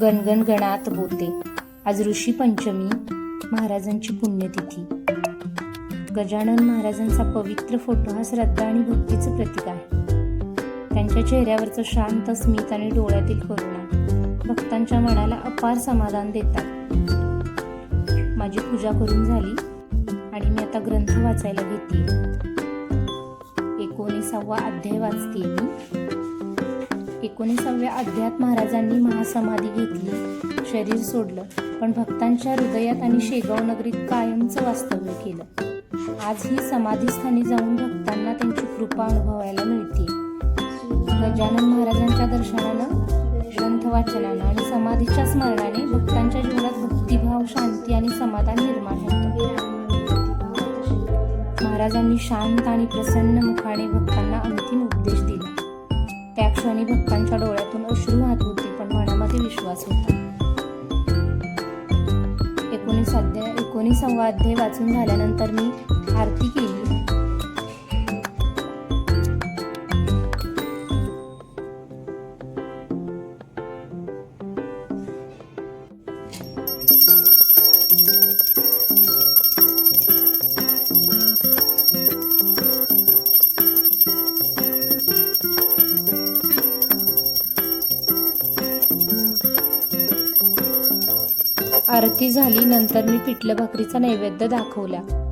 गणगण गणात बोते. आज ऋषी पंचमी महाराजांची पुण्यतिथी. गजानन महाराजांचा पवित्र फोटो हा श्रद्धा आणि भक्तीचं प्रतीक आहे. त्यांच्या चेहऱ्यावरचं शांत स्मित आणि डोळ्यातील करुणा भक्तांच्या मनाला अपार समाधान देतात. माझी पूजा करून झाली आणि मी आता ग्रंथ वाचायला घेते. एकोणीसावा अध्याय वाचते मी. एकोणीसाव्या अध्यात महाराजांनी महासमाधी घेतली. शरीर सोडलं पण भक्तांच्या हृदयात आणि शेगाव नगरीत कायमचं वास्तव्य केलं. आज ही समाधीस्थानी जाऊन भक्तांना त्यांची कृपा अनुभवायला मिळते. गजानन महाराजांच्या दर्शनानं ग्रंथ वाचनानं आणि समाधीच्या स्मरणाने भक्तांच्या जीवनात भक्तिभाव शांती आणि समाधान निर्माण होतं. महाराजांनी शांत आणि प्रसन्न मुखाने भक्तांना अंतिम उपदेश दिला. त्या क्षणी भक्तांच्या डोळ्यातून अश्रू वाहत होते पण मनामध्ये विश्वास होता. एकोणीस अध्याय एकोणीसावा अध्याय वाचून झाल्यानंतर मी आरती केली. आरती झाली नंतर मी पिठलं भाकरीचा नैवेद्य दाखवला.